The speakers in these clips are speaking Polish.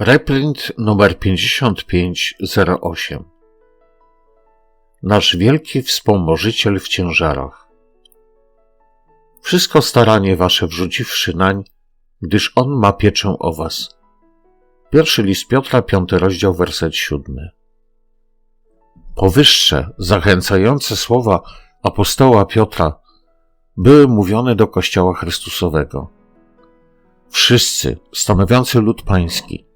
Reprint numer 5508 Nasz wielki wspomożyciel w ciężarach. Wszystko staranie wasze wrzuciwszy nań, gdyż on ma pieczę o was. Pierwszy list Piotra, piąty rozdział, werset siódmy. Powyższe, zachęcające słowa apostoła Piotra były mówione do Kościoła Chrystusowego. Wszyscy, stanowiący lud pański,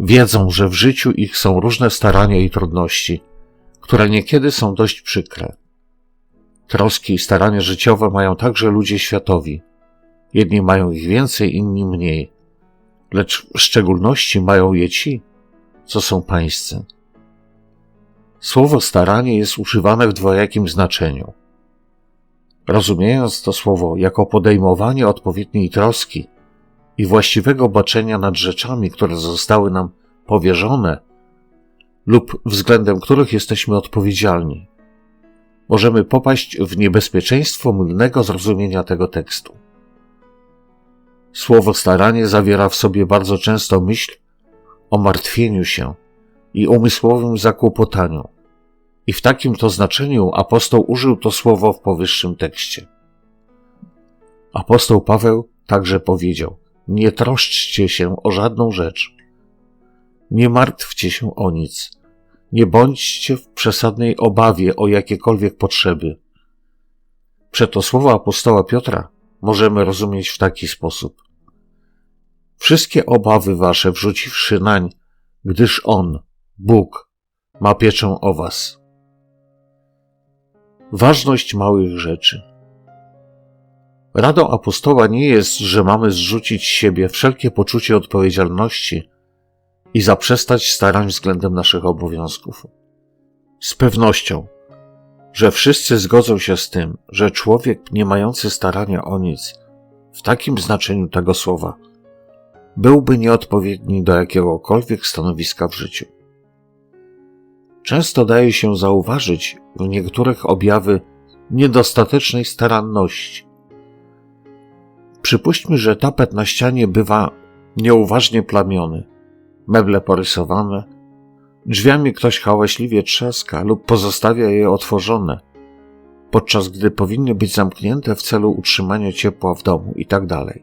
wiedzą, że w życiu ich są różne starania i trudności, które niekiedy są dość przykre. Troski i starania życiowe mają także ludzie światowi. Jedni mają ich więcej, inni mniej, lecz w szczególności mają je ci, co są pańscy. Słowo staranie jest używane w dwojakim znaczeniu. Rozumiejąc to słowo jako podejmowanie odpowiedniej troski i właściwego baczenia nad rzeczami, które zostały nam powierzone lub względem których jesteśmy odpowiedzialni, możemy popaść w niebezpieczeństwo mylnego zrozumienia tego tekstu. Słowo staranie zawiera w sobie bardzo często myśl o martwieniu się i umysłowym zakłopotaniu. I w takim to znaczeniu apostoł użył to słowo w powyższym tekście. Apostoł Paweł także powiedział: Nie troszczcie się o żadną rzecz. Nie martwcie się o nic. Nie bądźcie w przesadnej obawie o jakiekolwiek potrzeby. Przeto słowa apostoła Piotra możemy rozumieć w taki sposób. Wszystkie obawy wasze wrzuciwszy nań, gdyż On, Bóg, ma pieczę o was. Ważność małych rzeczy. Radą apostoła nie jest, że mamy zrzucić z siebie wszelkie poczucie odpowiedzialności i zaprzestać starań względem naszych obowiązków. Z pewnością, że wszyscy zgodzą się z tym, że człowiek nie mający starania o nic, w takim znaczeniu tego słowa, byłby nieodpowiedni do jakiegokolwiek stanowiska w życiu. Często daje się zauważyć w niektórych objawy niedostatecznej staranności. Przypuśćmy, że tapet na ścianie bywa nieuważnie plamiony, meble porysowane, drzwiami ktoś hałaśliwie trzaska lub pozostawia je otworzone, podczas gdy powinny być zamknięte w celu utrzymania ciepła w domu itd. Tak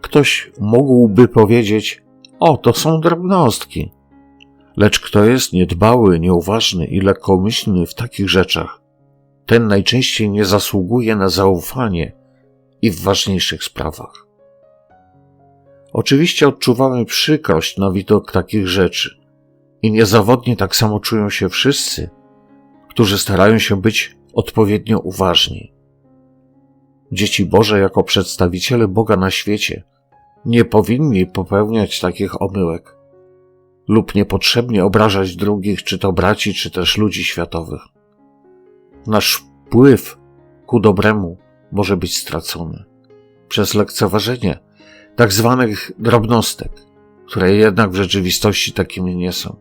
ktoś mógłby powiedzieć: O, to są drobnostki Lecz kto jest niedbały, nieuważny i lekkomyślny w takich rzeczach, ten najczęściej nie zasługuje na zaufanie i w ważniejszych sprawach. Oczywiście odczuwamy przykrość na widok takich rzeczy i niezawodnie tak samo czują się wszyscy, którzy starają się być odpowiednio uważni. Dzieci Boże, jako przedstawiciele Boga na świecie, nie powinni popełniać takich omyłek lub niepotrzebnie obrażać drugich, czy to braci, czy też ludzi światowych. Nasz wpływ ku dobremu może być stracony przez lekceważenie tak zwanych drobnostek, które jednak w rzeczywistości takimi nie są.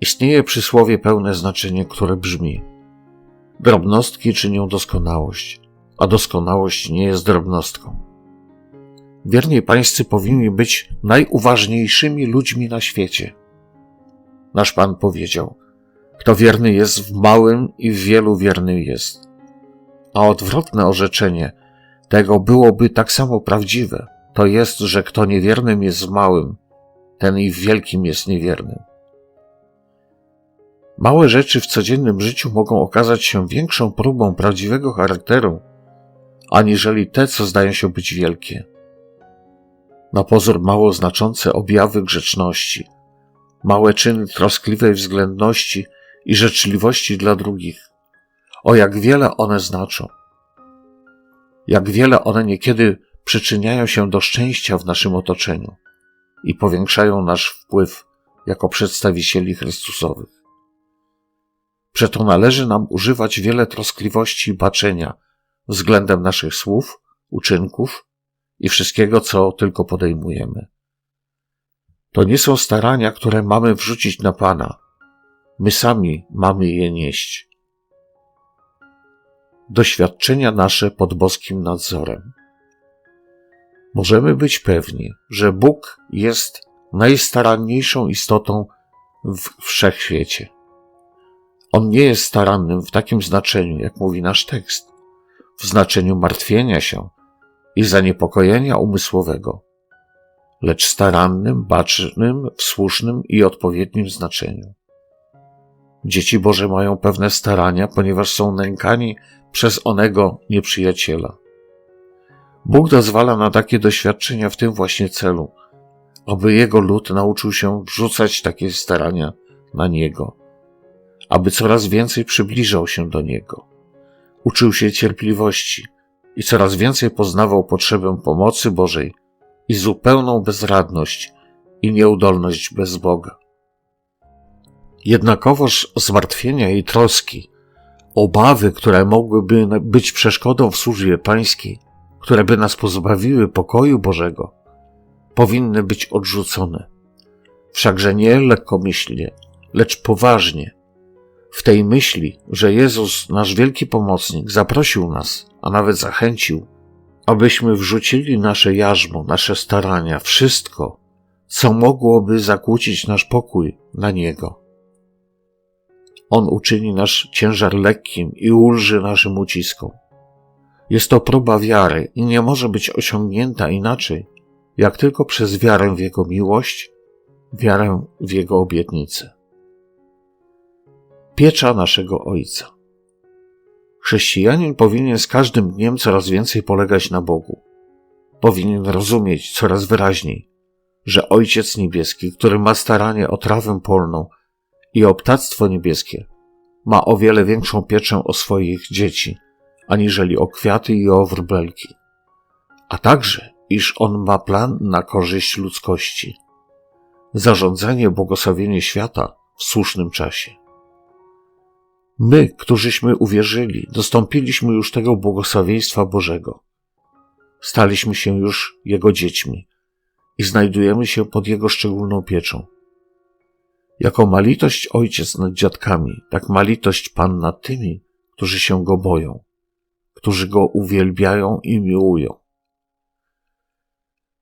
Istnieje przysłowie pełne znaczenie, które brzmi: Drobnostki czynią doskonałość, a doskonałość nie jest drobnostką. Wierni pańscy powinni być najuważniejszymi ludźmi na świecie. Nasz Pan powiedział: Kto wierny jest w małym i w wielu wierny jest. A odwrotne orzeczenie tego byłoby tak samo prawdziwe. To jest, że kto niewiernym jest małym, ten i w wielkim jest niewiernym. Małe rzeczy w codziennym życiu mogą okazać się większą próbą prawdziwego charakteru, aniżeli te, co zdają się być wielkie na pozór mało znaczące objawy grzeczności, małe czyny troskliwej względności i życzliwości dla drugich. O jak wiele one znaczą. Jak wiele one niekiedy przyczyniają się do szczęścia w naszym otoczeniu i powiększają nasz wpływ jako przedstawicieli Chrystusowych. Przeto należy nam używać wiele troskliwości i baczenia względem naszych słów, uczynków i wszystkiego, co tylko podejmujemy. To nie są starania, które mamy wrzucić na Pana. My sami mamy je nieść. Doświadczenia nasze pod boskim nadzorem. możemy być pewni, że Bóg jest najstaranniejszą istotą w wszechświecie. On nie jest starannym w takim znaczeniu, jak mówi nasz tekst, w znaczeniu martwienia się i zaniepokojenia umysłowego, lecz starannym, bacznym, w słusznym i odpowiednim znaczeniu. Dzieci Boże mają pewne starania, ponieważ są nękani przez onego nieprzyjaciela. Bóg dozwala na takie doświadczenia w tym właśnie celu, aby Jego lud nauczył się wrzucać takie starania na Niego, aby coraz więcej przybliżał się do Niego, uczył się cierpliwości i coraz więcej poznawał potrzebę pomocy Bożej i zupełną bezradność i nieudolność bez Boga. Jednakowoż zmartwienia i troski, obawy, które mogłyby być przeszkodą w służbie pańskiej, które by nas pozbawiły pokoju Bożego, powinny być odrzucone. Wszakże nie lekkomyślnie, lecz poważnie. W tej myśli, że Jezus, nasz wielki pomocnik, zaprosił nas, a nawet zachęcił, abyśmy wrzucili nasze jarzmo, nasze starania, wszystko, co mogłoby zakłócić nasz pokój na Niego. On uczyni nasz ciężar lekkim i ulży naszym uciskom. Jest to próba wiary i nie może być osiągnięta inaczej, jak tylko przez wiarę w Jego miłość, wiarę w Jego obietnice. Piecza naszego Ojca. Chrześcijanin powinien z każdym dniem coraz więcej polegać na Bogu. Powinien rozumieć coraz wyraźniej, że Ojciec Niebieski, który ma staranie o trawę polną i o ptactwo niebieskie, ma o wiele większą pieczę o swoich dzieci, aniżeli o kwiaty i o wróbelki. A także, iż On ma plan na korzyść ludzkości. Zarządzanie, błogosławienie świata w słusznym czasie. My, którzyśmy uwierzyli, dostąpiliśmy już tego błogosławieństwa Bożego. Staliśmy się już Jego dziećmi i znajdujemy się pod Jego szczególną pieczą. Jako malitość ojciec nad dziadkami, tak malitość Pan nad tymi, którzy się Go boją, którzy Go uwielbiają i miłują.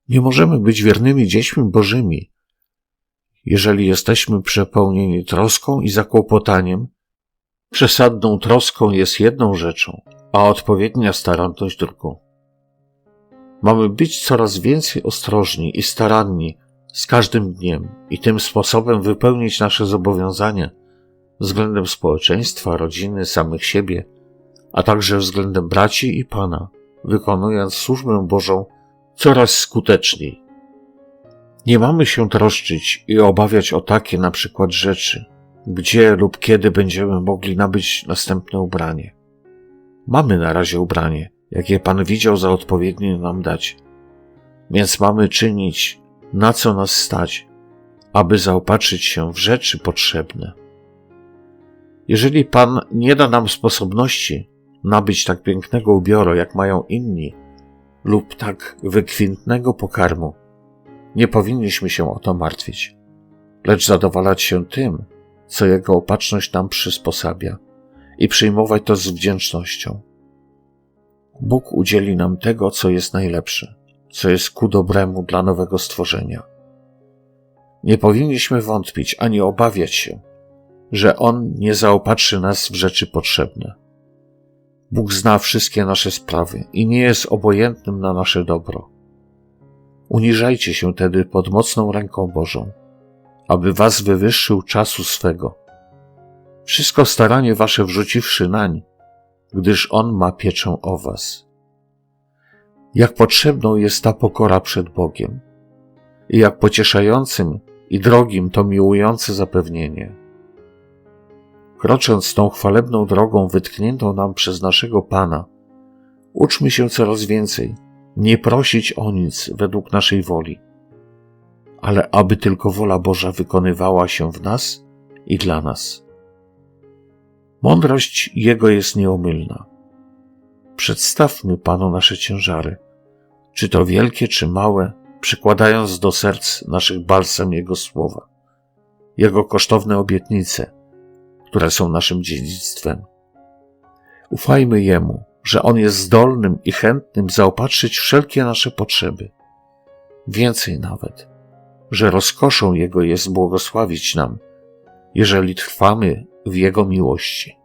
Nie możemy być wiernymi dziećmi Bożymi, jeżeli jesteśmy przepełnieni troską i zakłopotaniem, Przesadną troską jest jedną rzeczą, a odpowiednia staranność drugą. Mamy być coraz więcej ostrożni i staranni z każdym dniem i tym sposobem wypełnić nasze zobowiązania względem społeczeństwa, rodziny, samych siebie, a także względem braci i Pana, wykonując służbę Bożą coraz skuteczniej. Nie mamy się troszczyć i obawiać o takie na przykład rzeczy, gdzie lub kiedy będziemy mogli nabyć następne ubranie. Mamy na razie ubranie, jakie Pan widział za odpowiednie nam dać. Więc mamy czynić, na co nas stać, aby zaopatrzyć się w rzeczy potrzebne. Jeżeli Pan nie da nam sposobności nabyć tak pięknego ubioru, jak mają inni, lub tak wykwintnego pokarmu, nie powinniśmy się o to martwić, lecz zadowalać się tym, co Jego opatrzność nam przysposabia i przyjmować to z wdzięcznością. Bóg udzieli nam tego, co jest najlepsze, co jest ku dobremu dla nowego stworzenia. Nie powinniśmy wątpić ani obawiać się, że On nie zaopatrzy nas w rzeczy potrzebne. Bóg zna wszystkie nasze sprawy i nie jest obojętnym na nasze dobro. Uniżajcie się tedy pod mocną ręką Bożą aby was wywyższył czasu swego. Wszystko staranie wasze wrzuciwszy nań, gdyż On ma pieczę o was. Jak potrzebną jest ta pokora przed Bogiem i jak pocieszającym i drogim to miłujące zapewnienie. Krocząc tą chwalebną drogą wytkniętą nam przez naszego Pana, uczmy się coraz więcej, nie prosić o nic według naszej woli, ale aby tylko wola Boża wykonywała się w nas i dla nas. Mądrość Jego jest nieomylna. Przedstawmy Panu nasze ciężary, czy to wielkie, czy małe, przykładając do serc naszych balsam Jego słowa, Jego kosztowne obietnice, które są naszym dziedzictwem. Ufajmy Jemu, że On jest zdolnym i chętnym zaopatrzyć wszelkie nasze potrzeby – Więcej nawet, że rozkoszą Jego jest błogosławić nam, jeżeli trwamy w Jego miłości.